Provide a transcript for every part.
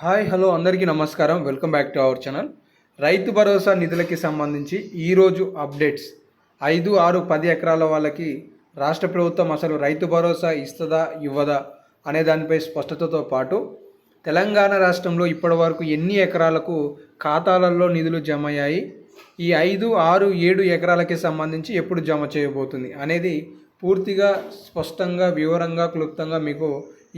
Hi hello అందరికీ నమస్కారం. Welcome back to our channel. Rythu Bharosa నిధులకి సంబంధించి ఈరోజు అప్డేట్స్. ఐదు ఆరు పది ఎకరాల వాళ్ళకి రాష్ట్ర ప్రభుత్వం అసలు రైతు భరోసా ఇస్తుందా ఇవ్వదా అనే దానిపై స్పష్టతతో పాటు తెలంగాణ రాష్ట్రంలో ఇప్పటివరకు ఎన్ని ఎకరాలకు ఖాతాలలో నిధులు జమ అయ్యాయి ఈ ఐదు ఆరు ఏడు ఎకరాలకి సంబంధించి ఎప్పుడు జమ చేయబోతుంది అనేది పూర్తిగా స్పష్టంగా వివరంగా క్లుప్తంగా మీకు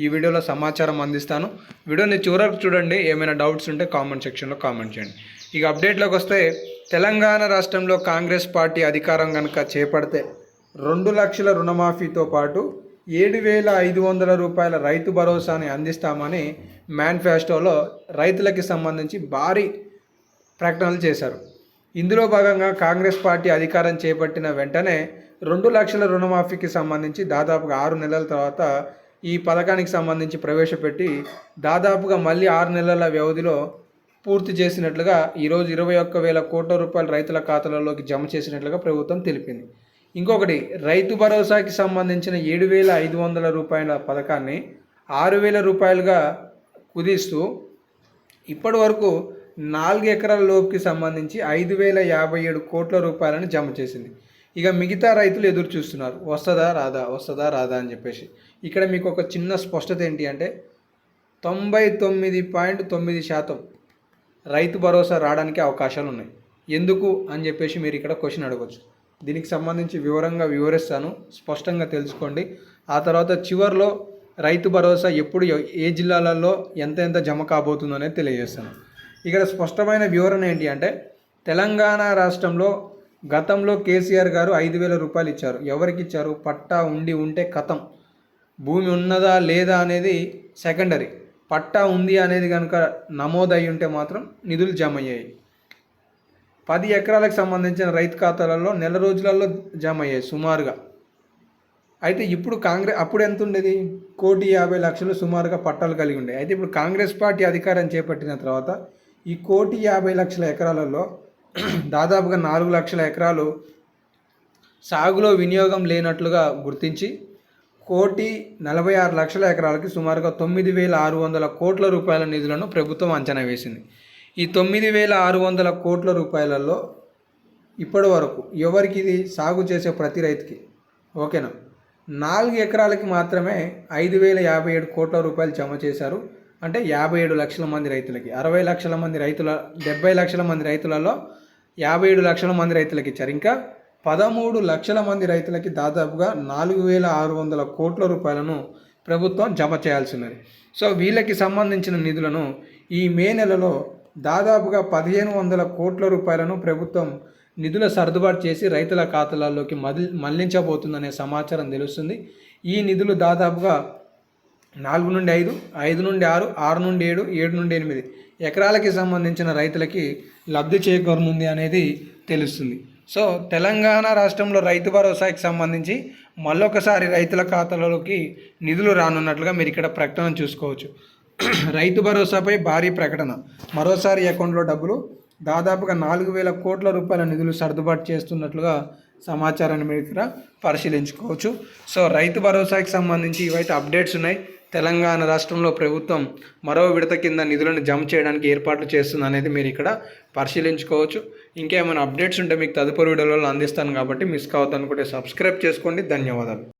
ఈ వీడియోలో సమాచారం అందిస్తాను. వీడియోని చివరకు చూడండి ఏమైనా డౌట్స్ ఉంటే కామెంట్ సెక్షన్లో కామెంట్ చేయండి. ఇక అప్డేట్లోకి వస్తే తెలంగాణ రాష్ట్రంలో కాంగ్రెస్ పార్టీ అధికారం కనుక చేపడితే రెండు లక్షల రుణమాఫీతో పాటు ఏడు వేల ఐదు వందల రూపాయల రైతు భరోసాని అందిస్తామని మేనిఫెస్టోలో రైతులకి సంబంధించి భారీ ప్రకటనలు చేశారు. ఇందులో భాగంగా కాంగ్రెస్ పార్టీ అధికారం చేపట్టిన వెంటనే రెండు లక్షల రుణమాఫీకి సంబంధించి దాదాపుగా ఆరు నెలల తర్వాత ఈ పథకానికి సంబంధించి ప్రవేశపెట్టి దాదాపుగా మళ్ళీ ఆరు నెలల వ్యవధిలో పూర్తి చేసినట్లుగా ఈరోజు ఇరవై ఒక్క వేల కోట్ల రూపాయలు రైతుల ఖాతాలలోకి జమ చేసినట్లుగా ప్రభుత్వం తెలిపింది. ఇంకొకటి రైతు భరోసాకి సంబంధించిన ఏడు వేల ఐదు వందల రూపాయల పథకాన్ని ఆరు వేల రూపాయలుగా కుదిస్తూ ఇప్పటి వరకు నాలుగు ఎకరాల లోపుకి సంబంధించి ఐదు వేల యాభై ఏడు కోట్ల రూపాయలను జమ చేసింది. ఇక మిగతా రైతులు ఎదురు చూస్తున్నారు. వస్తుందా రాదా? వస్తుందా రాదా అని చెప్పేసి. ఇక్కడ మీకు ఒక చిన్న స్పష్టత ఏంటి అంటే తొంభై తొమ్మిది పాయింట్ తొమ్మిది శాతం రైతు భరోసా రావడానికి అవకాశాలు ఉన్నాయి. ఎందుకు అని చెప్పేసి మీరు ఇక్కడ క్వశ్చన్ అడగవచ్చు దీనికి సంబంధించి వివరంగా వివరిస్తాను. స్పష్టంగా తెలుసుకోండి. ఆ తర్వాత చివరిలో రైతు భరోసా ఎప్పుడు ఏ జిల్లాలలో ఎంత ఎంత జమ కాబోతుందో అనేది తెలియజేస్తాను. ఇక్కడ స్పష్టమైన వివరణ ఏంటి అంటే తెలంగాణ రాష్ట్రంలో గతంలో కేసీఆర్ గారు ఐదు వేల రూపాయలు ఇచ్చారు. ఎవరికి ఇచ్చారు? పట్టా ఉండి ఉంటే కథం భూమి ఉన్నదా లేదా అనేది సెకండరీ పట్టా ఉంది అనేది కనుక నమోదై ఉంటే మాత్రం నిధులు జమ అయ్యాయి పది ఎకరాలకు సంబంధించిన రైతు ఖాతాలలో నెల రోజులలో జమ అయ్యాయి సుమారుగా. అయితే ఇప్పుడు కాంగ్రెస్ అప్పుడు ఎంత ఉండేది? కోటి యాభై లక్షలు సుమారుగా పట్టాలు కలిగి ఉండే. అయితే ఇప్పుడు కాంగ్రెస్ పార్టీ అధికారం చేపట్టిన తర్వాత ఈ కోటి యాభై లక్షల ఎకరాలలో దాదాపుగా నాలుగు లక్షల ఎకరాలు సాగులో వినియోగం లేనట్లుగా గుర్తించి కోటి నలభై ఆరు లక్షల ఎకరాలకి సుమారుగా తొమ్మిది వేల ఆరు వందల కోట్ల రూపాయల నిధులను ప్రభుత్వం అంచనా వేసింది. ఈ తొమ్మిది వేల ఆరు వందల కోట్ల రూపాయలలో ఇప్పటి వరకు ఎవరికి ఇది సాగు చేసే ప్రతి రైతుకి? ఓకేనా? నాలుగు ఎకరాలకి మాత్రమే ఐదు వేల యాభై ఏడు కోట్ల రూపాయలు జమ చేశారు. అంటే యాభై ఏడు లక్షల మంది రైతులకి అరవై లక్షల మంది రైతుల డెబ్బై లక్షల మంది రైతులలో యాభై ఏడు లక్షల మంది రైతులకి ఇచ్చారు. ఇంకా పదమూడు లక్షల మంది రైతులకి దాదాపుగా నాలుగు వేల ఆరు వందల కోట్ల రూపాయలను ప్రభుత్వం జమ చేయాల్సి ఉన్నది. సో వీళ్ళకి సంబంధించిన నిధులను ఈ మే నెలలో దాదాపుగా పదిహేను వందల కోట్ల రూపాయలను ప్రభుత్వం నిధుల సర్దుబాటు చేసి రైతుల ఖాతాలలోకి మది మళ్ళించబోతుందనే సమాచారం తెలుస్తుంది. ఈ నిధులు దాదాపుగా నాలుగు నుండి ఐదు ఐదు నుండి ఆరు ఆరు నుండి ఏడు ఏడు నుండి ఎనిమిది. ఎకరాలకి సంబంధించిన రైతులకి లబ్ధి చేకూరనుంది అనేది తెలుస్తుంది. సో తెలంగాణ రాష్ట్రంలో రైతు భరోసాకి సంబంధించి మళ్ళొకసారి రైతుల ఖాతాలలోకి నిధులు రానున్నట్లుగా మీరు ఇక్కడ ప్రకటన చూసుకోవచ్చు. రైతు భరోసాపై భారీ ప్రకటన. మరోసారి అకౌంట్లో డబ్బులు దాదాపుగా నాలుగు వేల కోట్ల రూపాయల నిధులు సర్దుబాటు చేస్తున్నట్లుగా సమాచారాన్ని మీరు ఇక్కడ పరిశీలించుకోవచ్చు. సో రైతు భరోసాకి సంబంధించి ఇవైతే అప్డేట్స్ ఉన్నాయి. తెలంగాణ రాష్ట్రంలో ప్రభుత్వం మరో విడత కింద నిధులను జమ చేయడానికి ఏర్పాట్లు చేస్తుంది అనేది మీరు ఇక్కడ పరిశీలించుకోవచ్చు. ఇంకేమైనా అప్డేట్స్ ఉంటే మీకు తదుపరి వీడియోలలో అందిస్తాను కాబట్టి మిస్ కావద్దు అనుకుంటే సబ్స్క్రైబ్ చేసుకోండి. ధన్యవాదాలు.